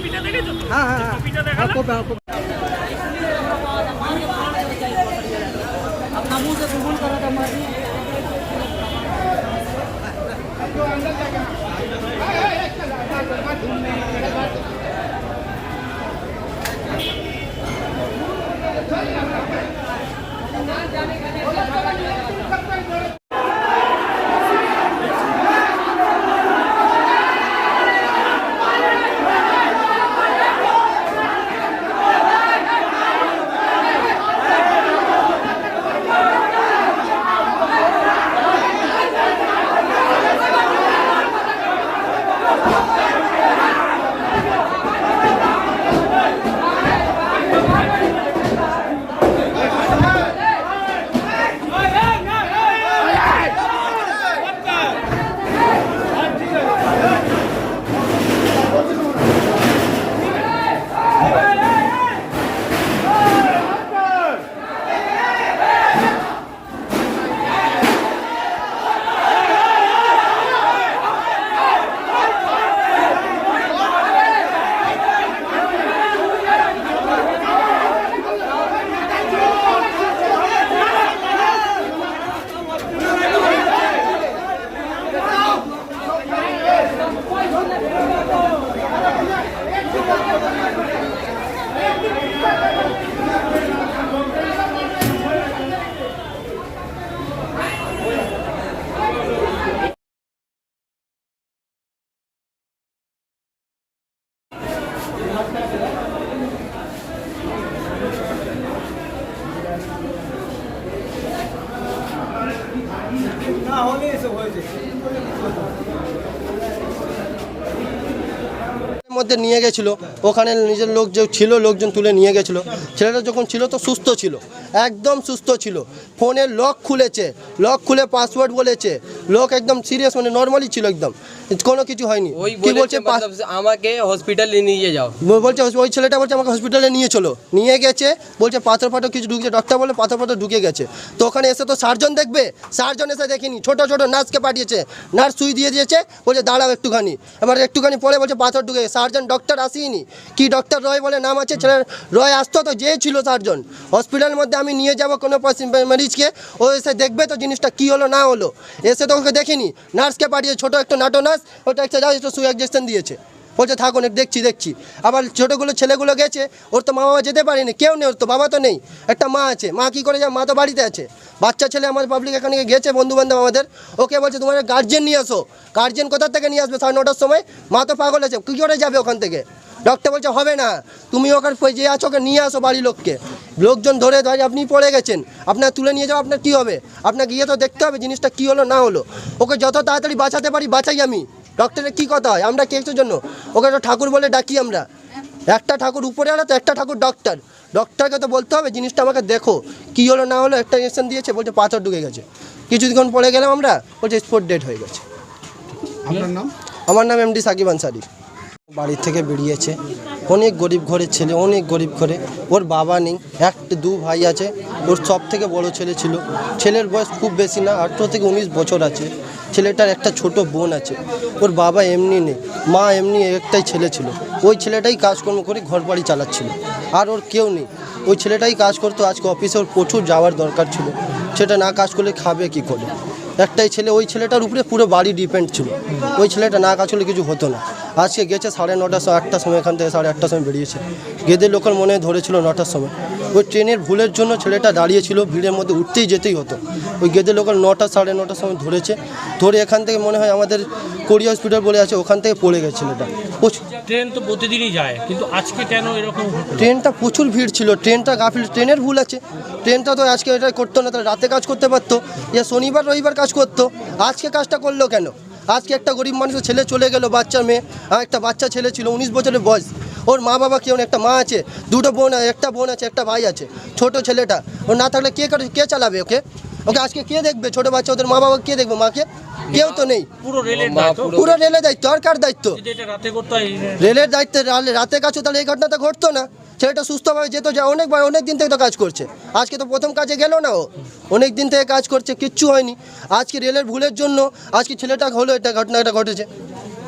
কপিটা দেখেছ তো? হ্যাঁ হ্যাঁ হ্যাঁ। কপিটা হ্যাঁ, মধ্যে নিয়ে গেছিল। ওখানে নিজের লোক যে ছিল, লোকজন তুলে নিয়ে গেছিল। ছেলেটা যখন ছিল তো সুস্থ ছিল, একদম সুস্থ ছিল। ফোনে লক খুলেছে লক খুলে পাসওয়ার্ড বলেছে। লোক একদম সিরিয়াস মানে নর্মালি ছিল একদম। কোনো কিছু হয়নি। ওই কি বলছে বলছে? আমাকে হসপিটালে নিয়ে যাও। বলছে ওই ছেলেটা বলছে আমাকে হসপিটালে নিয়ে চলো। নিয়ে গেছে বলছে পাথর ফাথর কিছু ঢুকেছে। ডক্টর বলে পাথর ফাথর ঢুকে গেছে। তো ওখানে এসে তো সার্জন দেখবে? সার্জন এসে দেখিনি। ছোট ছোট নার্সকে পাঠিয়েছে। নার্স সুই দিয়ে দিয়েছে বলছে দাঁড়াও একটুখানি। এবার একটুখানি পরে বলছে পাথর ঢুকে সার্জন ডক্টর আসেনি কি ডক্টর রয় বলে নাম আছে? ছেলের রয় আসতো তো যে ছিল সার্জন। হসপিটালের মধ্যে আমি নিয়ে যাব কোনো মরিজকে ও এসে দেখবে তো জিনিসটা কি হলো না হলো। এসে তো ওকে দেখিনি। নার্সকে পাঠিয়ে ছোট একটা নাটো নার্স, ওটা একটা যাও একটু সুই ইঞ্জেকশন দিয়েছে। বলছে, থাকুন এক দেখছি দেখছি। আবার ছোটোগুলো, ছেলেগুলো গেছে, ওর তো মা বাবা যেতে পারেনি, কেউ নেই, ওর তো বাবা তো নেই। একটা মা আছে, মা কী করে যায় মা তো বাড়িতে আছে। বাচ্চা ছেলে আমার পাবলিক এখানে গেছে বন্ধু বান্ধব আমাদের। ওকে বলছে, তোমার গার্জেন নিয়ে আসো। গার্জেন কোথার থেকে নিয়ে আসবে? সাড়ে নটার সময়? মা তো পাগল আছে, কী করে যাবে ওখান থেকে? ডক্টর বলছে, হবে না। তুমি ওখানে যে আছো, ওকে নিয়ে আসো বাড়ির লোককে। লোকজন ধরে ধরে আপনি পড়ে গেছেন। আপনার তুলে নিয়ে যাও আপনার কী হবে? আপনাকে গিয়ে তো দেখতে হবে জিনিসটা কী হলো না হলো। ওকে যত তাড়াতাড়ি বাঁচাতে পারি বাঁচাই আমি। ডক্টরের কী কথা হয়? আমরা কেসের জন্য। ওকে তো ঠাকুর বলে ডাকি আমরা। একটা ঠাকুর উপরে আলো তো একটা ঠাকুর ডক্টর। ডক্টরকে তো বলতে হবে জিনিসটা আমাকে দেখো। কী হলো না হলো একটা ইঞ্জেকশন দিয়েছে বলছে পাথর ঢুকে গেছে। কিছুক্ষণ পরে গেলাম আমরা বলছে স্পট ডেট হয়ে গেছে। আপনার নাম? আমার নাম এমডি সাকিব আনসারি। বাড়ির থেকে বেরিয়েছে। অনেক গরিব ঘরের ছেলে, অনেক গরিব ঘরে। ওর বাবা নেই, একটা দু ভাই আছে, ওর সব থেকে বড় ছেলে ছিল। ছেলের বয়স খুব বেশি না, আঠেরো থেকে উনিশ বছর আছে। ছেলেটার একটা ছোট বোন আছে। ওর বাবা এমনি নেই, মা এমনি একটাই ছেলে ছিল। ওই ছেলেটাই কাজকর্ম করে ঘর বাড়ি চালাচ্ছিল। আর ওর কেউ নেই। ওই ছেলেটাই কাজ করতো, আজকে অফিসে ওর প্রচুর যাওয়ার দরকার ছিল। সেটা না কাজ করলে খাবে কি করে? একটাই ছেলে, ওই ছেলেটার উপরে পুরো বাড়ি ডিপেন্ড ছিল। ওই ছেলেটা না কাজ করলে কিছু হতো না। আজকে গেছে সাড়ে নটার সময় আটটার সময় এখান থেকে সাড়ে আটটার সময় বেরিয়েছে। গেদে লোকাল মনে ধরেছিল নটার সময়। ওই ট্রেনের ভুলের জন্য ছেলেটা দাঁড়িয়েছিল ভিড়ের মধ্যে উঠতেই যেতেই হতো। ওই গেদে লোকাল নটা সাড়ে নটার সময় ধরেছে। ধরে এখান থেকে মনে হয় আমাদের কোরিয়া হসপিটাল বলে আছে ওখান থেকে পড়ে গেছে ছেলেটা। ট্রেন তো প্রতিদিনই যায় কিন্তু আজকে কেন এরকম ট্রেনটা প্রচুর ভিড় ছিল ট্রেনটা গাফিল ট্রেনের ভুল আছে। ট্রেনটা তো আজকে এটা করতো না তাহলে রাতে কাজ করতে পারতো। ইয়ে শনিবার রবিবার কাজ করতো। আজকে কাজটা করল কেন? আজকে একটা গরিব মানুষের ছেলে চলে গেল বাচ্চা মেয়ে। আর একটা বাচ্চা ছেলে ছিল উনিশ বছরের বয়স। ওর মা বাবা কেউ একটা মা আছে দুটো বোন একটা বোন আছে একটা ভাই আছে ছোট ছেলেটা। ও না থাকলে কে করে কে চালাবে ওকে? ওকে আজকে কে দেখবে? ছোট বাচ্চা ওদের মা বাবা কে দেখবে? মাকে? কেউ তো নেই। পুরো রেলের দায়িত্ব। পুরো- পুরো রেলের দায়িত্ব। আর কার দায়িত্ব? যদি এটা রাতে করতে হয় রেলের দায়িত্বে রালে- রাতে কাছে তাহলে এই ঘটনাটা ঘটতো না। ছেলেটা সুস্থভাবে যেত যা অনেক ভাই অনেক দিন থেকে তো কাজ করছে। আজকে তো প্রথম কাজে গেল না ও। অনেক দিন থেকে কাজ করছে কিচ্ছু হয়নি। আজকে রেলের ভুলের জন্য আজকে ছেলেটা হলো এটা ঘটনাটা ঘটেছে।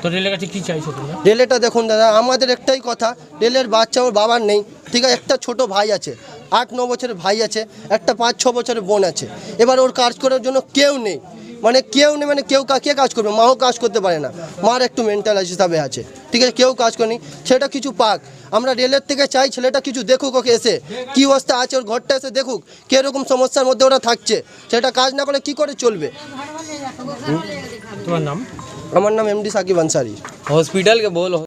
তো রেলের কাছে কি চাইছো তোমরা? রেলেটা দেখুন দাদা আমাদের একটাই কথা রেলের বাচ্চা ওর বাবার নেই। ঠিক আছে একটা ছোট ভাই আছে আট ন বছরের ভাই আছে একটা পাঁচ ছ বছরের বোন আছে। এবার ওর কাজ করার জন্য কেউ নেই। মানে কেউ নেই মানে কেউ কে কাজ করবে? মাও কাজ করতে পারে না। মার একটু মেন্টাল হিসাবে আছে। ঠিক আছে কেউ কাজ করেনি। ছেলেটা কিছু পাক। আমরা রেলের থেকে চাই ছেলেটা কিছু দেখুক ওকে এসে। কী অবস্থা আছে ওর ঘরটা এসে দেখুক। কীরকম সমস্যার মধ্যে ওরা থাকছে। সেটা কাজ না করে কি করে চলবে? তোমার নাম? আমার নাম এমডি সাকিব আনসারি। হসপিটালকে বলো।